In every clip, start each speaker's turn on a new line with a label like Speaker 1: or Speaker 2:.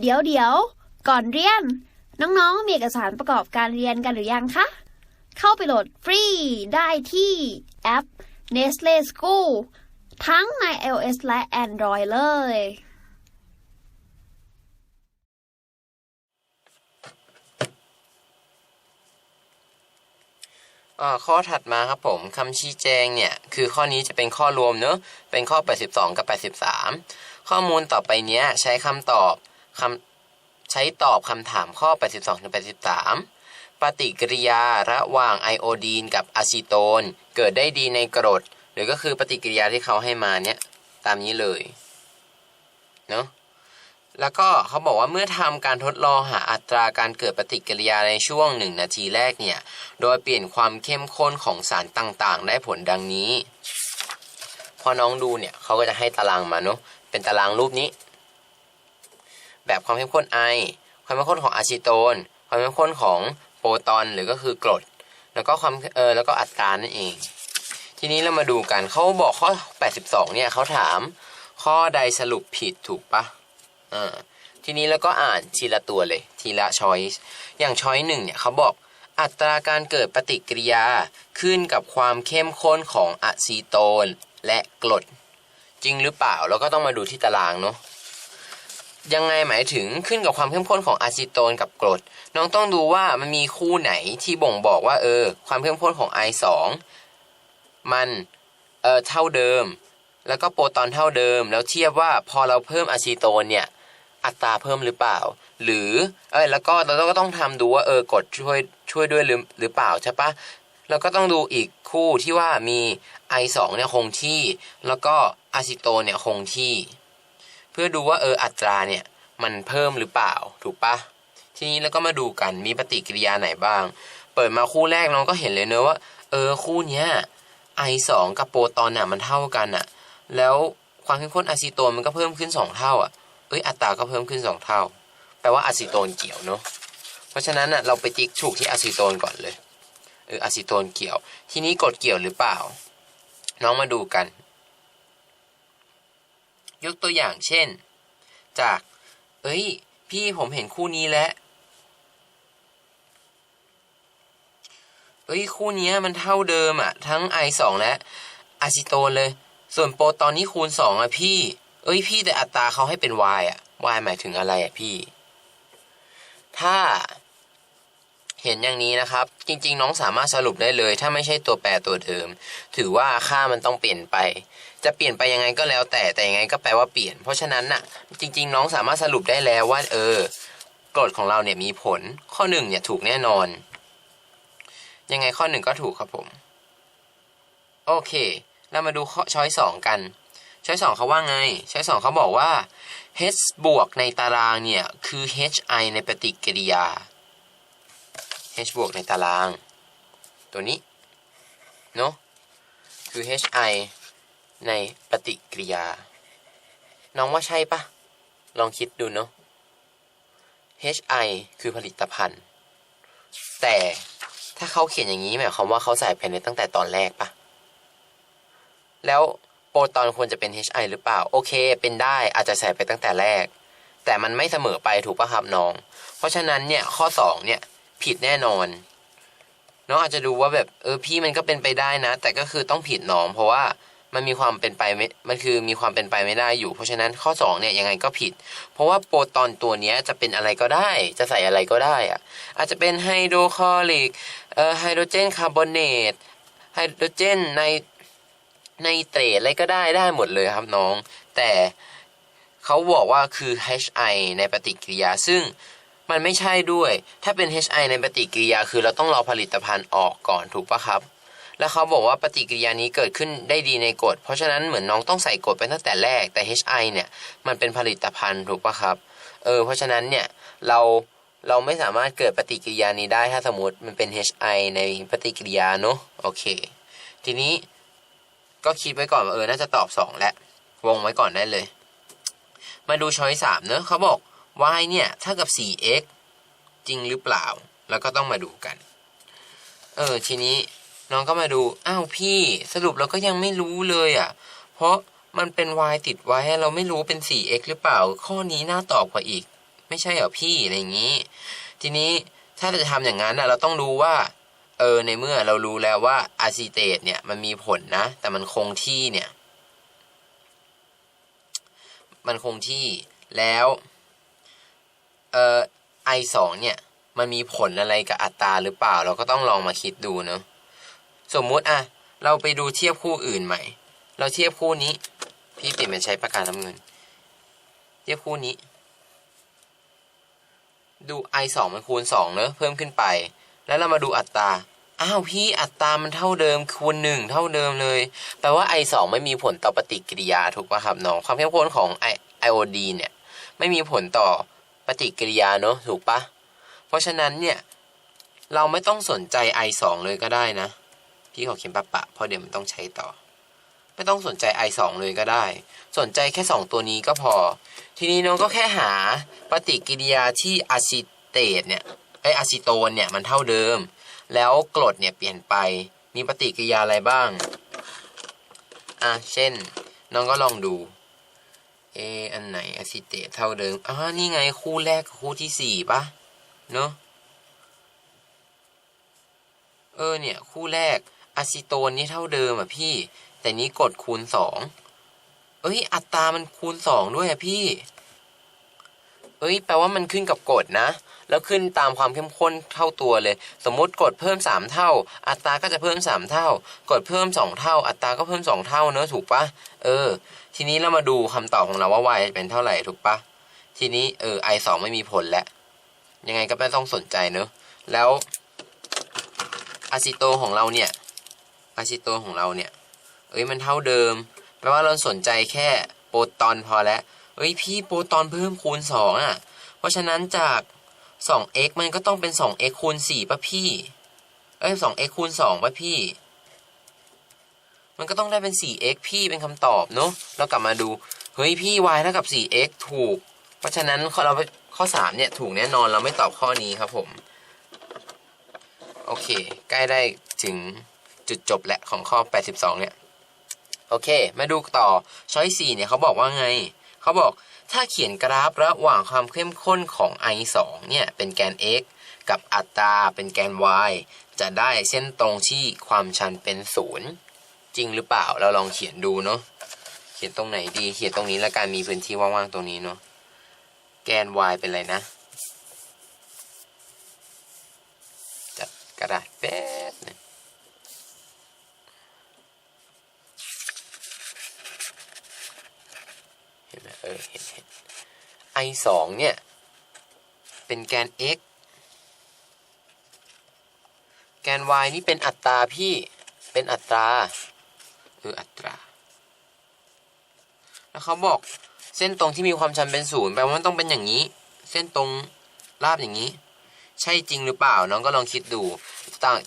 Speaker 1: เดี๋ยวเดี๋ยวก่อนเรียน น้องๆ มีเอกสารประกอบการเรียนกันหรือยังคะ เข้าไปโหลดฟรีได้ที่แอป Nestle School ทั้งใน iOS และ Android เลย
Speaker 2: ข้อถัดมาครับผมคำชี้แจงเนี่ย คือข้อนี้จะเป็นข้อรวมเนอะเป็นข้อ 82 กับ 83 ข้อมูลต่อไปเนี้ยใช้คำตอบ คำใช้ตอบคำถามข้อ 82ถึง83 ปฏิกิริยาระหว่างไอโอดีนกับอะซิโตน เกิดได้ดีในกรด หรือก็คือปฏิกิริยาที่เขาให้มาเนี่ย ตามนี้เลยเนาะแล้วก็เขาบอกว่าเมื่อทำการทดลองหาอัตราการเกิดปฏิกิริยาในช่วงหนึ่งนาทีแรกเนี่ย โดยเปลี่ยนความเข้มข้นของสารต่างๆ ได้ผลดังนี้ พอน้องดูเนี่ยเขาก็จะให้ตารางมาเนาะเป็นตารางรูปนี้ แบบความเข้มข้นไอ ความเข้มข้นของอะซิโตน ความเข้มข้นของโปรตอนหรือก็คือกรด แล้วก็ความเออแล้วก็อัตรานั่นเอง ทีนี้เรามาดูกันเขาบอกข้อ 82 เนี่ยเขาถามข้อใดสรุปผิดถูกปะอ่าทีนี้แล้วก็อ่านทีละตัวเลย ทีละช้อยส์อย่างช้อยหนึ่งเนี่ยเขาบอกอัตราการเกิดปฏิกิริยาขึ้นกับความเข้มข้นของอะซีโตนและกรด จริงหรือเปล่าแล้วก็ต้องมาดูที่ตารางเนาะ ยังไงหมายถึงขึ้นกับความเข้มข้นของอะซีโตนกับกรด น้องต้องดูว่ามันมีคู่ไหนที่บ่งบอกว่าเออ ความเข้มข้นของ I 2 มันเออเท่าเดิม แล้วก็โปรตอนเท่าเดิม แล้วเทียบว่าพอเราเพิ่มอะซีโตนเนี่ยอัตราเพิ่มหรือเปล่า หรือเอ้ยแล้วก็เราก็ต้องทำดูว่าเออกดช่วยช่วยด้วยหรือหรือเปล่าใช่ปะแล้วก็ต้องดูอีกคู่ที่ว่ามี I 2 เนี่ยคงที่ แล้วก็อะซิโตนเนี่ยคงที่ เพื่อดูว่าเอออัตราเนี่ยมันเพิ่มหรือเปล่าถูกปะทีนี้แล้วก็มาดูกันมีปฏิกิริยาไหนบ้าง เปิดมาคู่แรกน้องก็เห็นเลยเนอะว่า เออคู่เนี้ย I 2กับโปรตอนน่ะมันเท่ากันอะ แล้วความเข้มข้นอะซิโตนมันก็เพิ่มขึ้นสองเท่าอะเอ้ยอัตราก็เพิ่มขึ้นสองเท่า แปลว่าอะซิโตนเกี่ยวเนาะเพราะฉะนั้นอะเราไปติ๊กถูกที่อะซิโตนก่อนเลยเอออะซิโตนเกี่ยว ทีนี้กดเกี่ยวหรือเปล่า น้องมาดูกัน ยกตัวอย่างเช่น จาก เอ้ย พี่ผมเห็นคู่นี้แล้วเอ้ย คู่นี้มันเท่าเดิมอะทั้ง I 2 และอะซิโตนเลย ส่วนโปรตอนนี้คูณ 2อะพี่ เอ้ยพี่แต่อัตราเขาให้เป็น y อะ y หมายถึงอะไรอะพี่ ถ้าเห็นอย่างนี้นะครับ จริง ๆ น้องสามารถสรุปได้เลย ถ้าไม่ใช่ตัวแปรตัวเดิม ถือว่าค่ามันต้องเปลี่ยนไป จะเปลี่ยนไปยังไงก็แล้วแต่แต่ยังไงก็แปลว่าเปลี่ยน เพราะฉะนั้นน่ะ จริง ๆ น้องสามารถสรุปได้แล้วว่า เออกรดของเราเนี่ยมีผลข้อหนึ่งเนี่ยถูกแน่นอน ยังไงข้อหนึ่งก็ถูกครับผม โอเค เรามาดูข้อช้อยสองกัน ช้อยสองเขาว่าไง ช้อยสองเขาบอกว่า h บวกในตารางเนี่ย คือ hi ในปฏิกิริยา h บวกในตาราง ตัวนี้ เนอะคือ hi ในปฏิกิริยา น้องว่าใช่ปะ ลองคิดดูเนอะ hi คือผลิตภัณฑ์ แต่ถ้าเขาเขียนอย่างนี้หมายความว่าเขาใส่ภายในตั้งแต่ตอนแรกปะแล้วโปรตอนควรจะเป็น HI หรือเปล่า โอเค เป็นได้อาจจะใส่ไปตั้งแต่แรก แต่มันไม่เสมอไปถูกปะครับน้อง เพราะฉะนั้นเนี่ยข้อ 2 เนี่ย ผิดแน่นอน น้องอาจจะดูว่าแบบเออพี่มันก็เป็นไปได้นะ แต่ก็คือต้องผิดน้อง เพราะว่า มันมีความเป็นไปไม่มันคือมีความเป็นไปไม่ได้อยู่ เพราะฉะนั้นข้อ2เนี่ยยังไงก็ผิด เพราะว่าโปรตอนตัวนี้จะเป็นอะไรก็ได้ จะใส่อะไรก็ได้อะอาจจะเป็นไฮโดรคลอริกเอ่อไฮโดรเจนคาร์บอเนตไฮโดรเจนในในเตรดอะไรก็ได้ได้หมดเลยครับน้อง แต่เขาบอกว่าคือ HI ในปฏิกิริยาซึ่งมันไม่ใช่ด้วย ถ้าเป็น HI ในปฏิกิริยาคือเราต้องรอผลิตภัณฑ์ออกก่อนถูกปะครับ แล้วเขาบอกว่าปฏิกิริยานี้เกิดขึ้นได้ดีในกรดเพราะฉะนั้นเหมือนน้องต้องใส่กรดไปตั้งแต่แรกแต่ HI เนี่ยมันเป็นผลิตภัณฑ์ถูกปะครับเออเพราะฉะนั้นเนี่ยเราเราไม่สามารถเกิดปฏิกิริยานี้ได้ถ้าสมมติมันเป็น HI ในปฏิกิริยาเนอะโอเค ทีนี้ก็คิดไว้ก่อนว่าเออน่าจะตอบสองแหละวงไว้ก่อนได้เลย มาดูช้อยสามเนอะเขาบอก y เนี่ยเท่ากับ 4x จริงหรือเปล่า แล้วก็ต้องมาดูกัน เออ ทีนี้ น้องก็มาดู อ้าวพี่ สรุปเราก็ยังไม่รู้เลยอะ เพราะมันเป็น y ติดไว้เราไม่รู้เป็น 4x หรือเปล่า ข้อนี้น่าตอบกว่าอีก ไม่ใช่เหรอพี่อะไรอย่างนี้ ทีนี้ถ้าจะทำอย่างนั้นนะเราต้องรู้ว่า เออ ในเมื่อเรารู้แล้วว่าอะซิเตตเนี่ย มันมีผลนะ แต่มันคงที่เนี่ย มันคงที่ แล้ว เอ่อไอสองเนี่ย มันมีผลอะไรกับอัตราหรือเปล่า เราก็ต้องลองมาคิดดูเนาะ สมมุติอะ เราไปดูเทียบคู่อื่นใหม่ เราเทียบคู่นี้ พี่ปลี่นเป็นใช้ปากกาน้ำเงิน เทียบคู่นี้ ดู i สองมันคูณสองเนอะเพิ่มขึ้นไป แล้วเรามาดูอัตราอ้าวพี่อัตรามันเท่าเดิมคูณหนึ่งเท่าเดิมเลย แปลว่า i สองไม่มีผลต่อปฏิกิริยาถูกป่ะครับน้อง ความเข้มข้นของไอไอโอดีเนี่ยไม่มีผลต่อปฏิกิริยาเนอะถูกปะเพราะฉะนั้นเนี่ย เราไม่ต้องสนใจ i สองเลยก็ได้นะ พี่ขอเขียนปะปะเพราะเดี๋ยวมันต้องใช้ต่อ ไม่ต้องสนใจ i สองเลยก็ได้ สนใจแค่สองตัวนี้ก็พอ ทีนี้น้องก็แค่หาปฏิกิริยาที่อะซิเตตเนี่ยไออะซิโตนเนี่ยมันเท่าเดิม แล้วกรดเนี่ยเปลี่ยนไปมีปฏิกิริยาอะไรบ้างอะเช่น น้องก็ลองดูเอออันไหนอะซิเตตเท่าเดิมอ่านี่ไงคู่แรกกับคู่ที่สี่ปะเนอะเออเนี่ย คู่แรก อะซิโตนนี่เท่าเดิมอะพี่ แต่นี้กดคูณสองเอ้ย อัตรามันคูณสองด้วยอะพี่ เอ้ย แปลว่ามันขึ้นกับกฎนะ แล้วขึ้นตามความเข้มข้นเท่าตัวเลย สมมติกดเพิ่มสามเท่า อัตราก็จะเพิ่มสามเท่า กดเพิ่มสองเท่า อัตราก็เพิ่มสองเท่าเนอะถูกปะเออ ทีนี้เรามาดูคำตอบของเราว่า y เป็นเท่าไหร่ถูกปะทีนี้เออ i สองไม่มีผลแล้ว ยังไงก็ไม่ต้องสนใจเนอะ แล้วอะซิโตของเราเนี่ย อะซิโตของเราเนี่ย เอ้ยมันเท่าเดิม แปลว่าเราสนใจแค่โปรตอนพอแล้ว เอ้ยพี่โปรตอนเพิ่มคูณสองอะ เพราะฉะนั้นจาก 2x มันก็ต้องเป็น 2x คูณ4ป่ะพี่ เอ้ย 2x คูณ2ป่ะพี่ มันก็ต้องได้เป็น 4x พี่เป็นคำตอบเนอะเรากลับมาดู เฮ้ยพี่ y เท่ากับ 4x ถูก เพราะฉะนั้นข้อเราข้อ 3 เนี่ย ถูกแน่นอนเราไม่ตอบข้อนี้ครับผม โอเค ใกล้ได้ถึง จุดจบแหละของข้อ 82 เนี่ย โอเค มาดูต่อช้อย4เนี่ยเขาบอกว่าไง เขาบอกถ้าเขียนกราฟระหว่างความเข้มข้นของ i 2เนี่ย เป็นแกน x กับอัตราเป็นแกน y จะได้เส้นตรงที่ความชันเป็นศูนย์จริงหรือเปล่าเราลองเขียนดูเนาะเขียนตรงไหนดี เขียนตรงนี้แล้วกันมีพื้นที่ว่างๆตรงนี้เนาะแกน y เป็นอะไรนะ จัดกระดาษแป๊บหนึง เห็นไหมเออเห็นเห็น i สองเนี่ย เป็นแกน x แกน y นี่เป็นอัตราพี่ เป็นอัตราเอออัตรา แล้วเขาบอกเส้นตรงที่มีความชันเป็นศูนย์แปลว่ามันต้องเป็นอย่างนี้ เส้นตรงราบอย่างนี้ ใช่จริงหรือเปล่า น้องก็ลองคิดดู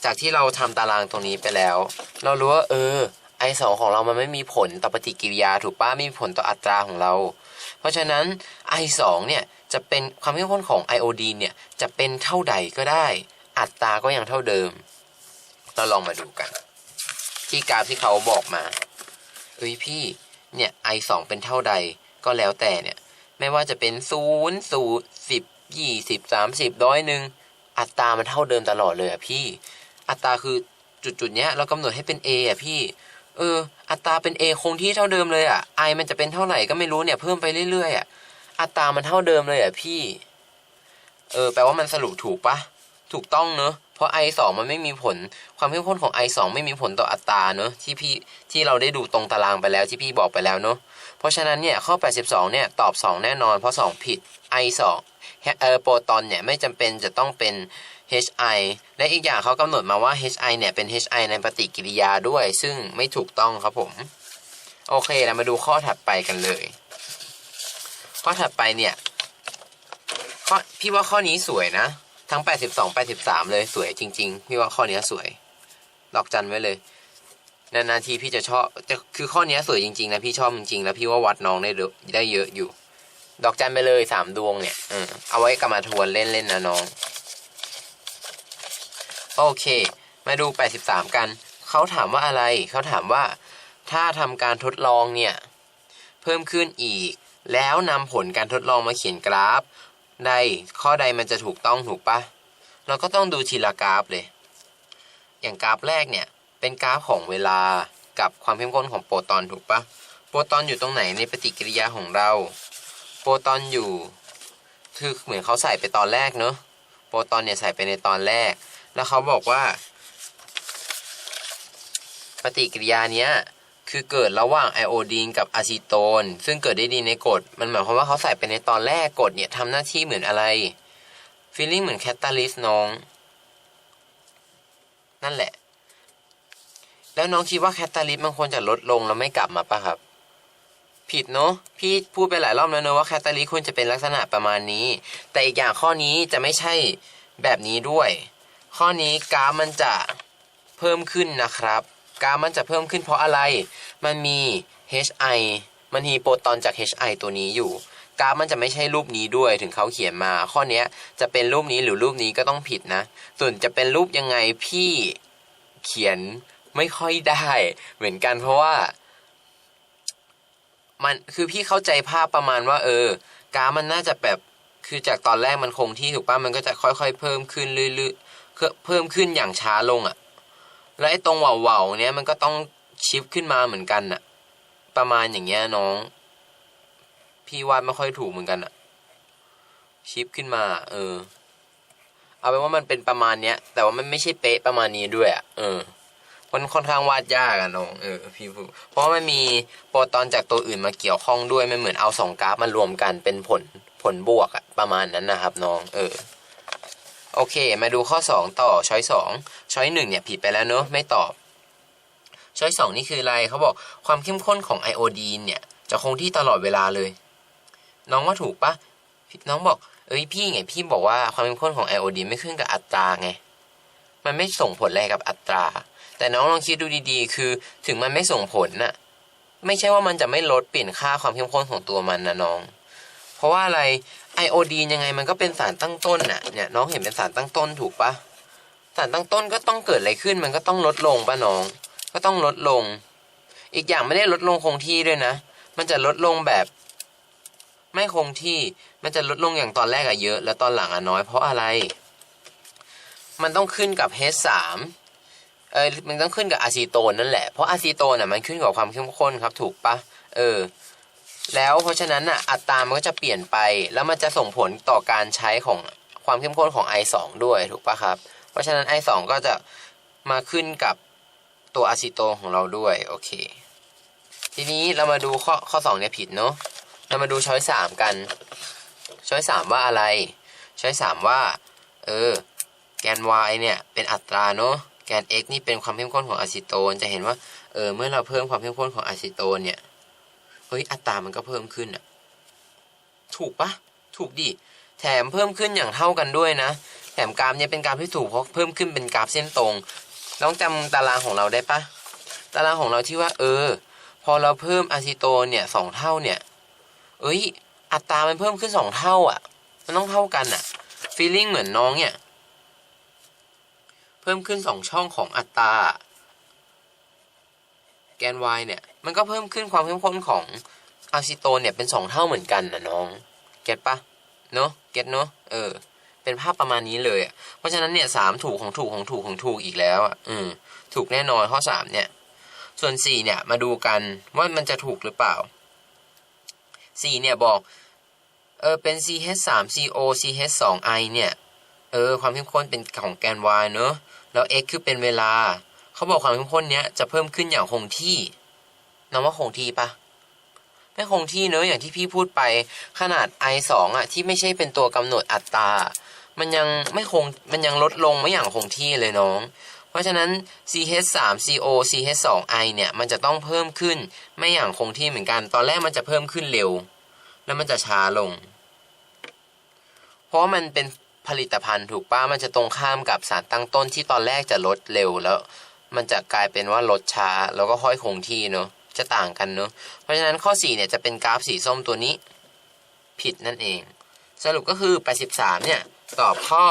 Speaker 2: จากที่เราทำตารางตรงนี้ไปแล้ว เรารู้ว่าเออ i สองของเรามันไม่มีผลต่อปฏิกิริยาถูกป้ะไม่มีผลต่ออัตราของเรา เพราะฉะนั้น i สองเนี่ยจะเป็นความเข้มข้นของไอโอดีเนี่ยจะเป็นเท่าใดก็ได้ อัตราก็ยังเท่าเดิม เราลองมาดูกัน ที่กราฟที่เขาบอกมาเอ้ยพี่เนี่ย i สองเป็นเท่าใดก็แล้วแต่เนี่ยไม่ว่าจะเป็นศูนย์ศูนย์สิบยี่สิบสามสิบร้อยหนึ่งอัตรามันเท่าเดิมตลอดเลยอะพี่ อัตราคือจุดจุดๆเนี้ยเรากำหนดให้เป็น a อะพี่ เออ อัตราเป็น a คงที่เท่าเดิมเลยอะ i มันจะเป็นเท่าไหร่ก็ไม่รู้เนี่ยเพิ่มไปเรื่อยๆอะอัตรามันเท่าเดิมเลยอะพี่ เออแปลว่ามันสรุปถูกปะถูกต้องเนอะเพราะ i สองมันไม่มีผล ความเข้มข้นของ i สองไม่มีผลต่ออัตราเนอะที่พี่ที่เราได้ดูตรงตารางไปแล้วที่พี่บอกไปแล้วเนอะเพราะฉะนั้นเนี่ยข้อ 82 เนี่ยตอบ 2 แน่นอน เพราะ 2 ผิด i 2เออโปรตอนเนี่ยไม่จำเป็นจะต้องเป็น hi และอีกอย่างเขากำหนดมาว่า hi เนี่ยเป็น hi ในปฏิกิริยาด้วย ซึ่งไม่ถูกต้องครับผม โอเคเรามาดูข้อถัดไปกันเลย ข้อถัดไปเนี่ยข้อพี่ว่าข้อนี้สวยนะ ทั้ง 82 83 เลยสวยจริง ๆ พี่ว่าข้อนี้สวยดอกจันไว้เลยนานๆทีพี่จะชอบจะคือข้อนี้สวยจริงๆนะพี่ชอบจริงๆแล้วพี่ว่าวัดน้องได้ได้เยอะอยู่ ดอกจันไปเลยสามดวงเนี่ยเออเอาไว้กลับมาทวนเล่นๆนะน้อง โอเค มาดู 83 กัน เขาถามว่าอะไร เขาถามว่า ถ้าทำการทดลองเนี่ย เพิ่มขึ้นอีก แล้วนำผลการทดลองมาเขียนกราฟ ใด ข้อใดมันจะถูกต้องถูกปะ เราก็ต้องดูทีละกราฟเลย อย่างกราฟแรกเนี่ย เป็นกราฟของเวลากับความเข้มข้นของโปรตอนถูกปะ โปรตอนอยู่ตรงไหนในปฏิกิริยาของเรา โปรตอนอยู่ คือเหมือนเขาใส่ไปตอนแรกเนอะ โปรตอนเนี่ยใส่ไปในตอนแรก แล้วเขาบอกว่า ปฏิกิริยาเนี้ยคือเกิดระหว่างไอโอดีนกับอะซิโตน ซึ่งเกิดได้ดีในกรดมันหมายความว่าเขาใส่ไปในตอนแรกกรดเนี่ยทำหน้าที่เหมือนอะไรฟีลลิ่งเหมือนแคตตาลิสน้อง นั่นแหละ แล้วน้องคิดว่าแคตตาลิสมันควรจะลดลงแล้วไม่กลับมาปะครับ ผิดเนาะพี่พูดไปหลายรอบแล้วเนอะว่าแคตตาลิสควรจะเป็นลักษณะประมาณนี้ แต่อีกอย่างข้อนี้จะไม่ใช่แบบนี้ด้วย ข้อนี้กราฟมันจะเพิ่มขึ้นนะครับ กราฟมันจะเพิ่มขึ้นเพราะอะไร มันมี HI มันมีโปรตอนจาก HI ตัวนี้อยู่ กราฟมันจะไม่ใช่รูปนี้ด้วยถึงเขาเขียนมา ข้อนี้จะเป็นรูปนี้หรือรูปนี้ก็ต้องผิดนะ ส่วนจะเป็นรูปยังไงพี่เขียนไม่ค่อยได้ เหมือนกันเพราะว่ามันคือพี่เข้าใจภาพประมาณว่า เออกราฟมันน่าจะแบบคือจากตอนแรกมันคงที่ถูกป่ะมันก็จะค่อยๆ เพิ่มขึ้นเรื่อย เพิ่มขึ้นอย่างช้าลงอะ่ะ แล้วไอ้ตรงเหว่าๆเนี้ยมันก็ต้องชิฟขึ้นมาเหมือนกันอะ่ะ ประมาณอย่างเงี้ยน้อง พี่วาดไม่ค่อยถูกเหมือนกันอะ่ะ ชิฟขึ้นมา เออ เอาเป็นว่ามันเป็นประมาณเนี้ย แต่ว่ามันไม่ใช่เป๊ะประมาณนี้ด้วยอะ่ะ เออมันค่อนข้างวาดยากอะน้องเออพี่พูดเพราะว่ามันมีโปรตอนจากตัวอื่นมาเกี่ยวข้องด้วยมันเหมือนเอาสองกราฟมารวมกันเป็นผลผลบวกอะประมาณนั้นนะครับน้อง เออ โอเค มาดูข้อ 2 ต่อช้อยสองช้อยหนึ่งเนี่ยผิดไปแล้วเนอะไม่ตอบ ช้อยสองนี่คืออะไรเขาบอกความเข้มข้นของไอโอดีนเนี่ย จะคงที่ตลอดเวลาเลย น้องว่าถูกปะน้องบอกเอ้ยพี่ไงพี่บอกว่าความเข้มข้นของไอโอดีนไม่ขึ้นกับอัตราไง มันไม่ส่งผลอะไรกับอัตรา แต่น้องลองคิดดูดีๆ คือถึงมันไม่ส่งผลน่ะไม่ใช่ว่ามันจะไม่ลดเปลี่ยนค่าความเข้มข้นของตัวมันนะน้อง เพราะว่าอะไร ไอโอดีนยังไงมันก็เป็นสารตั้งต้นน่ะเนี่ยน้องเห็นเป็นสารตั้งต้นถูกปะสารตั้งต้นก็ต้องเกิดอะไรขึ้นมันก็ต้องลดลงปะน้อง ก็ต้องลดลง อีกอย่างไม่ได้ลดลงคงที่ด้วยนะ มันจะลดลงแบบ ไม่คงที่มันจะลดลงอย่างตอนแรกอะเยอะ แล้วตอนหลังอะน้อยเพราะอะไร มันต้องขึ้นกับ H3 เออมันต้องขึ้นกับอะซีโตนนั่นแหละ เพราะอะซีโตนอะมันขึ้นกับความเข้มข้นครับ ถูกปะเออ แล้วเพราะฉะนั้นอะอัตรามันก็จะเปลี่ยนไป แล้วมันจะส่งผลต่อการใช้ของความเข้มข้นของ I2 ด้วยถูกปะครับ เพราะฉะนั้น I2 ก็จะมาขึ้นกับตัวอะซีโตนของเราด้วยโอเค ทีนี้เรามาดูข้อข้อ2เนี่ยผิดเนาะเรามาดูช้อยสามกัน ช้อยสามว่าอะไร ช้อยสามว่า เออ แกน y เนี่ยเป็นอัตราเนาะแกน x นี่เป็นความเข้มข้นของอะซิโตน จะเห็นว่า เออ เมื่อเราเพิ่มความเข้มข้นของอะซิโตนเนี่ย ฮ้ยอัตรามันก็เพิ่มขึ้นอะถูกปะถูกดิแถมเพิ่มขึ้นอย่างเท่ากันด้วยนะ แถมกราฟเนี่ยเป็นกราฟที่ถูกเพราะเพิ่มขึ้นเป็นกราฟเส้นตรงน้องจำตารางของเราได้ปะตารางของเราที่ว่า เออ พอเราเพิ่มอะซิโตนเนี่ยสองเท่าเนี่ย เอ้ย อัตรามันเพิ่มขึ้นสองเท่าอะ มันต้องเท่ากันอะฟีลลิ่งเหมือนน้องเนี่ย เพิ่มขึ้นสองช่องของอัตรา กน y เนี่ย มันก็เพิ่มขึ้นความเข้มข้นของอะซิโตนเนี่ยเป็นสองเท่าเหมือนกันนะน้อง เก็ตปะเนาะเก็ตเนาะเออ เป็นภาพประมาณนี้เลยอะเพราะฉะนั้นเนี่ยสามถูกของถูกของถูกของถูกอีกแล้วอะอืมถูกแน่นอนข้อสามเนี่ย ส่วนสี่เนี่ยมาดูกันว่ามันจะถูกหรือเปล่าสี่เนี่ยบอกเออเป็น CH3CO CH2I เนี่ย เออ ความเข้มข้นเป็นของแกน y เนอะ แล้ว x คือเป็นเวลา เขาบอกความเข้มข้นเนี้ยจะเพิ่มขึ้นอย่างคงที่น้องว่าคงที่ปะไม่คงที่เนอะอย่างที่พี่พูดไปขนาด i 2อะ ที่ไม่ใช่เป็นตัวกำหนดอัตรา มันยังไม่คงมันยังลดลงไม่อย่างคงที่เลยน้อง เพราะฉะนั้น CH3CO CH2I เนี่ย มันจะต้องเพิ่มขึ้นไม่อย่างคงที่เหมือนกัน ตอนแรกมันจะเพิ่มขึ้นเร็ว แล้วมันจะช้าลง เพราะมันเป็นผลิตภัณฑ์ถูกป้ามันจะตรงข้ามกับสารตั้งต้นที่ตอนแรกจะลดเร็วแล้ว มันจะกลายเป็นว่าลดช้าแล้วก็ค่อยคงที่เนาะจะต่างกันเนาะเพราะฉะนั้นข้อ 4 เนี่ยจะเป็นกราฟสีส้มตัวนี้ ผิดนั่นเอง สรุปก็คือ 83 เนี่ย ตอบข้อ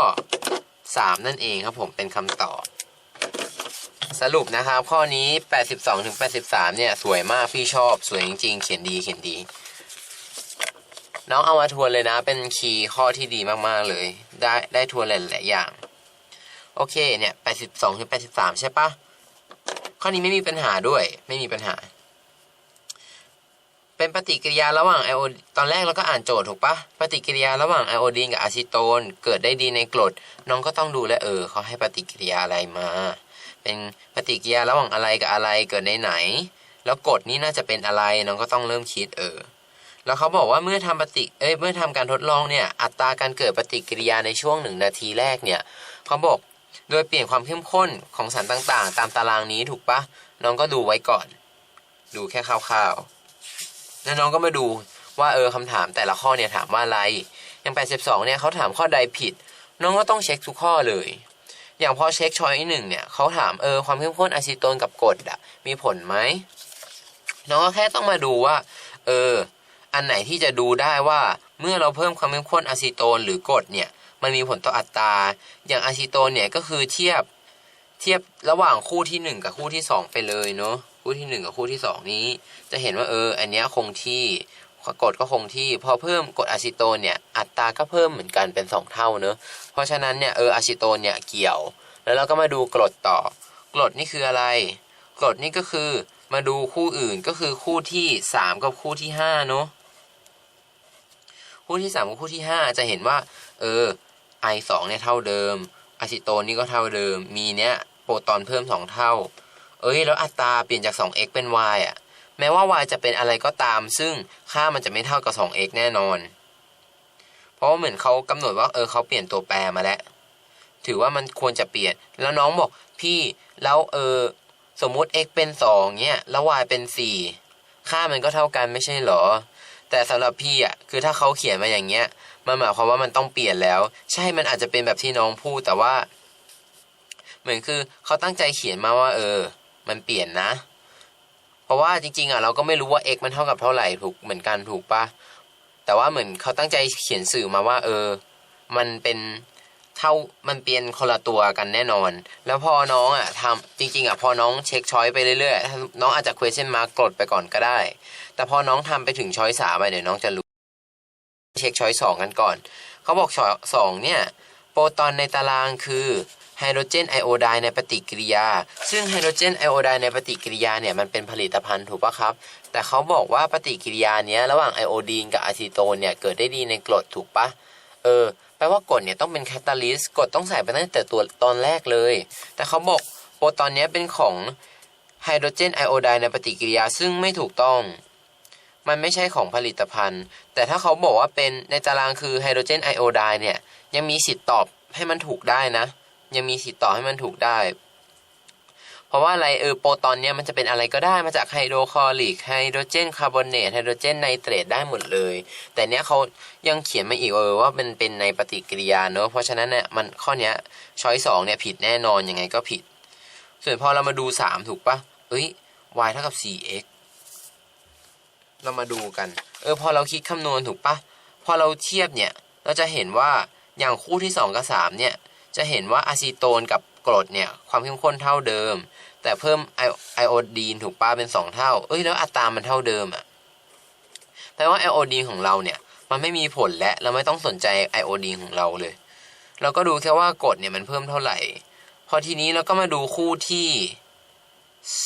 Speaker 2: 3 นั่นเองครับผมเป็นคำตอบ สรุปนะครับ ข้อนี้ 82ถึง83 เนี่ย สวยมากพี่ชอบ สวยจริงๆ เขียนดีเขียนดี น้องเอามาทวนเลยนะ เป็นคีย์ข้อที่ดีมากๆเลย ได้ได้ทวนหลายๆอย่าง โอเคเนี่ยแปดสิบสองถึงแปดสิบสามใช่ปะ ข้อนี้ไม่มีปัญหาด้วย ไม่มีปัญหา เป็นปฏิกิริยาระหว่างไอโอตอนแรกเราก็อ่านโจทย์ถูกปะปฏิกิริยาระหว่างไอโอดีนกับอะซิโตน เกิดได้ดีในกรด น้องก็ต้องดูแลเออเขาให้ปฏิกิริยาอะไรมา เป็นปฏิกิริยาระหว่างอะไรกับอะไรเกิดในไหน แล้วกรดนี้น่าจะเป็นอะไรน้องก็ต้องเริ่มคิดเออแล้วเขาบอกว่าเมื่อทำปฏิเอ้ยเมื่อทำการทดลองเนี่ย อัตราการเกิดปฏิกิริยาในช่วงหนึ่งนาทีแรกเนี่ยเขาบอก โดยเปลี่ยนความเข้มข้นของสารต่างๆ ตามตารางนี้ถูกปะน้องก็ดูไว้ก่อน ดูแค่คร่าวๆ แล้วน้องก็มาดูว่าเออคำถามแต่ละข้อเนี่ยถามว่าอะไร อย่าง 82 เนี่ยเขาถามข้อใดผิด น้องก็ต้องเช็คทุกข้อเลย อย่างพอเช็คช้อยหนึ่งเนี่ยเขาถามเออความเข้มข้นอะซิโตนกับกรดอะมีผลไหมน้องก็แค่ต้องมาดูว่า เออ อันไหนที่จะดูได้ว่าเมื่อเราเพิ่มความเข้มข้นอะซิโตนหรือกรดเนี่ย มันมีผลต่ออัตรา อย่างอะซิโตนเนี่ยก็คือเทียบเทียบระหว่างคู่ที่หนึ่งกับคู่ที่สองไปเลยเนาะคู่ที่หนึ่งกับคู่ที่สองนี้ จะเห็นว่าเออ อันเนี้ยคงที่กดก็คงที่ พอเพิ่มกดอะซิโตนเนี่ยอัตราก็เพิ่มเหมือนกันเป็นสองเท่าเนอะเพราะฉะนั้นเนี่ยเอออะซิโตนเนี่ยเกี่ยว แล้วเราก็มาดูกรดต่อกรดนี่คืออะไรกรดนี่ก็คือมาดูคู่อื่นก็คือคู่ที่สามกับคู่ที่ห้าเนอะคู่ที่สามกับคู่ที่ห้าจะเห็นว่า เออ ไอสองเนี่ยเท่าเดิมอะซิโตนนี่ก็เท่าเดิม มีเนี้ยโปรตอนเพิ่มสองเท่า เอ้ย แล้วอัตราเปลี่ยนจาก 2x เป็น y อะ แม้ว่า y จะเป็นอะไรก็ตาม ซึ่งค่ามันจะไม่เท่ากับ 2x แน่นอน เพราะว่าเหมือนเขากำหนดว่า เออเขาเปลี่ยนตัวแปรมาแล้ว ถือว่ามันควรจะเปลี่ยน แล้วน้องบอกพี่ แล้วเออ สมมุติ x เป็น 2เนี่ย แล้ว y เป็น 4 ค่ามันก็เท่ากันไม่ใช่หรอ แต่สำหรับพี่อะ คือถ้าเขาเขียนมาอย่างเงี้ย มันหมายความว่ามันต้องเปลี่ยนแล้ว ใช่มันอาจจะเป็นแบบที่น้องพูดแต่ว่า เหมือนคือเขาตั้งใจเขียนมาว่า เออ มันเปลี่ยนนะ เพราะว่าจริง ๆอะเราก็ไม่รู้ว่า x มันเท่ากับเท่าไหร่ถูกเหมือนกันถูกปะแต่ว่าเหมือนเขาตั้งใจเขียนสื่อมาว่า เออ มันเป็นเท่ามันเปลี่ยนคนละตัวกันแน่นอน แล้วพอน้องอะทำจริง ๆ อะพอน้องเช็คช้อยไปเรื่อยๆน้องอาจจะ question mark กดไปก่อนก็ได้ แต่พอน้องทำไปถึงช้อยสามไปเดี๋ยวน้องจะรู้ เช็คช้อยสองกันก่อน เขาบอกช้อยสองเนี่ยโปรตอนในตารางคือไฮโดรเจนไอโอไดในปฏิกิริยา ซึ่งไฮโดรเจนไอโอไดในปฏิกิริยาเนี่ยมันเป็นผลิตภัณฑ์ถูกปะครับ แต่เขาบอกว่าปฏิกิริยาเนี้ยระหว่างไอโอดีนกับอะซิโตนเนี่ยเกิดได้ดีในกรดถูกปะเออแปลว่ากรดเนี่ยต้องเป็นแคตาลิสต์กรดต้องใส่ไปตั้งแต่ตัวตอนแรกเลย แต่เขาบอกโปรตอนเนี้ยเป็นของไฮโดรเจนไอโอไดในปฏิกิริยาซึ่งไม่ถูกต้อง มันไม่ใช่ของผลิตภัณฑ์ แต่ถ้าเขาบอกว่าเป็นในตารางคือไฮโดรเจนไอโอไดเนี่ย ยังมีสิทธิ์ตอบให้มันถูกได้นะ ยังมีสิทธิ์ตอบให้มันถูกได้ เพราะว่าอะไรเออโปรตอนเนี้ยมันจะเป็นอะไรก็ได้มาจากไฮโดรคลอริกไฮโดรเจนคาร์บอเนตไฮโดรเจนไนเตรตได้หมดเลย แต่เนี้ยเขายังเขียนมาอีกเออว่ามันเป็นในปฏิกิริยาเนอะเพราะฉะนั้นเนี่ยมันข้อเนี้ยช้อยสองเนี่ยผิดแน่นอนยังไงก็ผิด ส่วนพอเรามาดูสามถูกปะเอ้ย y เท่ากับ 4x เรามาดูกัน เออพอเราคิดคำนวณถูกปะพอเราเทียบเนี่ยเราจะเห็นว่าอย่างคู่ที่ 2 กับ 3 เนี่ย จะเห็นว่าอะซิโตนกับกรดเนี่ย ความเข้มข้นเท่าเดิม แต่เพิ่มไอไอโอดีนถูกปะเป็น 2 เท่า เอ้ยแล้วอัตรามันเท่าเดิมอะ่ะแปลว่าไอโอดีนของเราเนี่ย มันไม่มีผลและเราไม่ต้องสนใจไอโอดีนของเราเลย เราก็ดูแค่ว่ากรดเนี่ยมันเพิ่มเท่าไหร่ พอทีนี้เราก็มาดูคู่ที่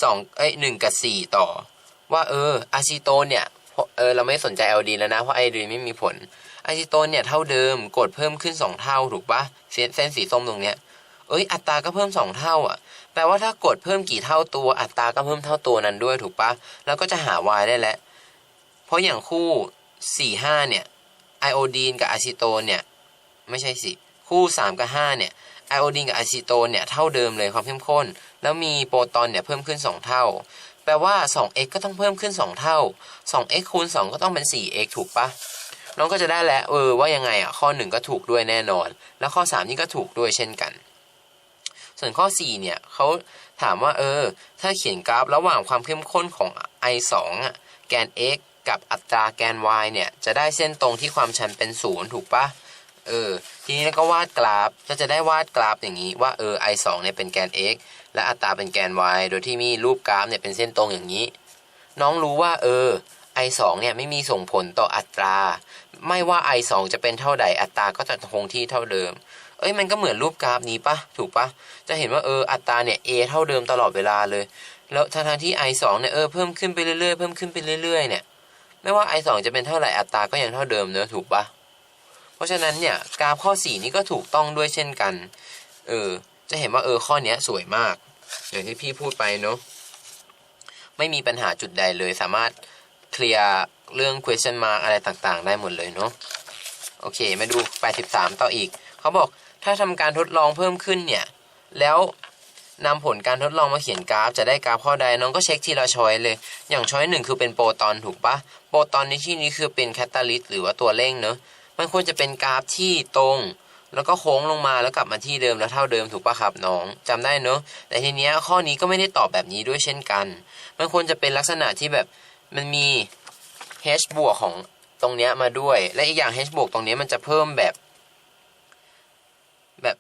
Speaker 2: สองเอ้ยหนึ่งกับสี่ต่อ ว่าเอออะซิโตนเนี่ยเออเราไม่สนใจไอโอดีนแล้วนะ เพราะไอโอดีนไม่มีผลอะซิโตนเนี่ยเท่าเดิมกดเพิ่มขึ้นสองเท่าถูกปะเส้นสีส้มตรงเนี้ยเอ้ยอัตราก็เพิ่มสองเท่าอะแปลว่าถ้ากดเพิ่มกี่เท่าตัวอัตราก็เพิ่มเท่าตัวนั้นด้วยถูกปะแล้วก็จะหา y ได้แล้ว เพราะอย่างคู่สี่ห้าเนี่ยไอโอดีนกับอะซิโตนเนี่ยไม่ใช่สิคู่สามกับห้าเนี่ยไอโอดีนกับอะซิโตนเนี่ยเท่าเดิมเลยความเข้มข้น แล้วมีโปรตอนเนี่ยเพิ่มขึ้นสองเท่า แปลว่า 2x ก็ต้องเพิ่มขึ้น 2 เท่า 2x คูณ 2 ก็ต้องเป็น 4x ถูกปะน้องก็จะได้แล้วเออว่ายังไงอะ ข้อ 1 ก็ถูกด้วยแน่นอน แล้วข้อ 3 นี่ก็ถูกด้วยเช่นกัน ส่วนข้อ 4 เนี่ยเขาถามว่าเออ ถ้าเขียนกราฟระหว่างความเข้มข้นของ i 2อะแกน x กับอัตราแกน y เนี่ย จะได้เส้นตรงที่ความชันเป็น 0 ถูกปะเออ ทีนี้ก็วาดกราฟก็จะได้วาดกราฟอย่างนี้ว่าเออ i 2เนี่ยเป็นแกน x และอัตราเป็นแกน y โดยที่มีรูปกราฟเนี่ยเป็นเส้นตรงอย่างนี้ น้องรู้ว่าเออ i 2เนี่ยไม่มีส่งผลต่ออัตรา ไม่ว่า i 2จะเป็นเท่าใดอัตราก็จะคงที่เท่าเดิม เอ้ยมันก็เหมือนรูปกราฟนี้ปะถูกปะจะเห็นว่าเอออัตราเนี่ย a เท่าเดิมตลอดเวลาเลย แล้วทั้งที่ i 2เนี่ยเออเพิ่มขึ้นไปเรื่อยๆเพิ่มขึ้นไปเรื่อยๆเนี่ยไม่ว่า i 2จะเป็นเท่าไหร่อัตราก็ยังเท่าเดิมเนอะถูกปะเพราะฉะนั้นเนี่ยกราฟข้อ 4 นี้ก็ถูกต้องด้วยเช่นกัน เออ จะเห็นว่าเออข้อนี้สวยมาก อย่างที่พี่พูดไปเนอะไม่มีปัญหาจุดใดเลย สามารถเคลียร์เรื่อง question mark อะไรต่างๆ ได้หมดเลยเนอะโอเค มาดู83 ต่ออีก เขาบอกถ้าทำการทดลองเพิ่มขึ้นเนี่ย แล้วนำผลการทดลองมาเขียนกราฟ จะได้กราฟข้อใดน้องก็เช็คทีละช้อยเลย อย่างช้อยหนึ่งคือเป็นโปรตอนถูกปะโปรตอนในที่นี้คือเป็นแคตตาลิสต์หรือว่าตัวเร่งเนอะมันควรจะเป็นกราฟที่ตรง แล้วก็โค้งลงมาแล้วกลับมาที่เดิมแล้วเท่าเดิมถูกปะครับน้องจำได้เนอะแต่ทีเนี้ยข้อนี้ก็ไม่ได้ตอบแบบนี้ด้วยเช่นกันมันควรจะเป็นลักษณะที่แบบมันมี h บวกของตรงเนี้ยมาด้วย และอีกอย่าง h บวกตรงเนี้ยมันจะเพิ่มแบบ แบบ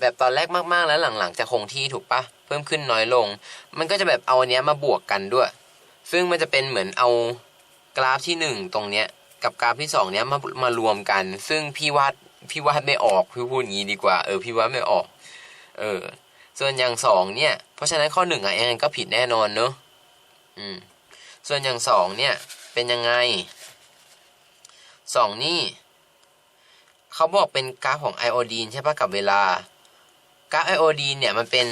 Speaker 2: แบบตอนแรกมากๆ แล้วหลังๆ จะคงที่ถูกปะเพิ่มขึ้นน้อยลง มันก็จะแบบเอาอันเนี้ยมาบวกกันด้วย ซึ่งมันจะเป็นเหมือนเอากราฟที่หนึ่งตรงเนี้ยกับกราฟที่สองเนี้ยมามารวมกัน ซึ่งพี่วาด พี่วาดไม่ออกพี่พูดงี้ดีกว่า เออพี่วาดไม่ออก เออ ส่วนอย่างสองเนี่ย เพราะฉะนั้นข้อหนึ่งอะยังไงก็ผิดแน่นอนเนอะอืม ส่วนอย่างสองเนี่ย เป็นยังไงสองนี่เขาบอกเป็นกราฟของไอโอดีนใช่ปะกับเวลากราฟไอโอดีนเนี่ยมันเป็น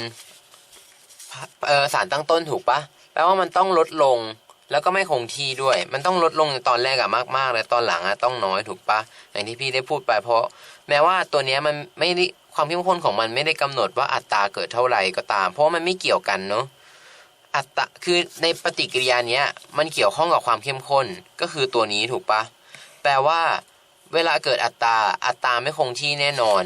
Speaker 2: เออสารตั้งต้นถูกปะแปลว่ามันต้องลดลง แล้วก็ไม่คงที่ด้วย มันต้องลดลงในตอนแรกอะมากๆ และตอนหลังอะต้องน้อยถูกปะอย่างที่พี่ได้พูดไป เพราะแม้ว่าตัวเนี้ยมันไม่ได้ความเข้มข้นของมันไม่ได้กำหนดว่าอัตราเกิดเท่าไหร่ก็ตาม เพราะมันไม่เกี่ยวกันเนาะอัตราคือในปฏิกิริยาเนี้ยมันเกี่ยวข้องกับความเข้มข้นก็คือตัวนี้ถูกปะแปลว่า เวลาเกิดอัตราอัตราไม่คงที่แน่นอน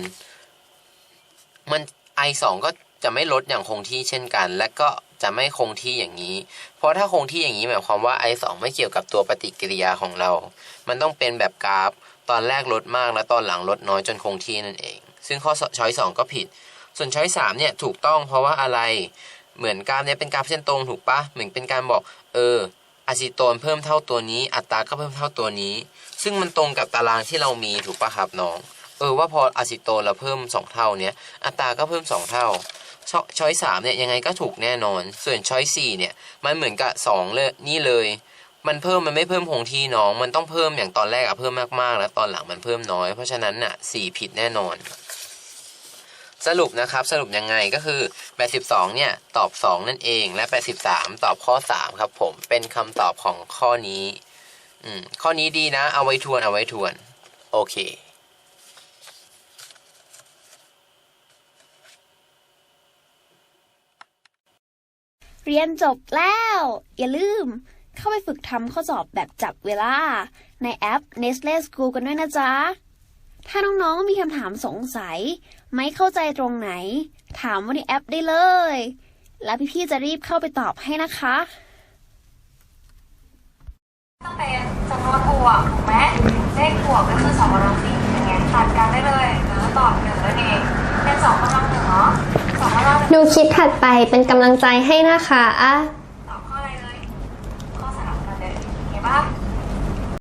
Speaker 2: มัน i 2ก็จะไม่ลดอย่างคงที่เช่นกัน และก็ จะไม่คงที่อย่างนี้ เพราะถ้าคงที่อย่างนี้หมายความว่า i 2 ไม่เกี่ยวกับตัวปฏิกิริยาของเรา มันต้องเป็นแบบกราฟ ตอนแรกลดมากแล้วตอนหลังลดน้อยจนคงที่นั่นเอง ซึ่งข้อช้อยสองก็ผิด ส่วนช้อยสามเนี่ยถูกต้องเพราะว่าอะไร เหมือนกราฟเนี่ยเป็นกราฟเส้นตรงถูกปะเหมือนเป็นการบอก เอออะซิโตนเพิ่มเท่าตัวนี้ อัตราก็เพิ่มเท่าตัวนี้ ซึ่งมันตรงกับตารางที่เรามีถูกปะครับน้อง เออว่าพออะซิโตนเราเพิ่มสองเท่าเนี้ย อัตราก็เพิ่มสองเท่า ชช้อยสามเนี่ยยังไงก็ถูกแน่นอน ส่วนช้อยสี่เนี่ยมันเหมือนกับสองเลยนี่เลย มันเพิ่มมันไม่เพิ่มคงที่น้อง มันต้องเพิ่มอย่างตอนแรกอะเพิ่มมากๆ แล้วตอนหลังมันเพิ่มน้อย เพราะฉะนั้นน่ะสี่ผิดแน่นอน สรุปนะครับสรุปยังไงก็คือ 82 เนี่ยตอบ 2 นั่นเอง และ 83 ตอบข้อ 3 ครับผมเป็นคำตอบของข้อนี้อืมข้อนี้ดีนะ เอาไว้ทวนเอาไว้ทวน โอเค
Speaker 1: เรียนจบแล้ว อย่าลืม เข้าไปฝึกทำข้อสอบแบบจับเวลา ในแอป Nestle School กันด้วยนะจ๊ะ ถ้าน้องๆมีคำถามสงสัย ไม่เข้าใจตรงไหน ถามว่าในแอปได้เลย แล้วพี่ๆจะรีบเข้าไปตอบให้นะคะ
Speaker 3: ต้องเป็นจำนวนบวกถูกไหมเลขบวกก็คือสองกำลังสี่อย่างเงี้ยตัดกันได้เลยแล้วตอบหนึ่งนั่นเองเป็นสองกำลังหนึ่งเนาะ
Speaker 4: ดูคลิปถัดไปเป็นกำลังใจให้นะคะ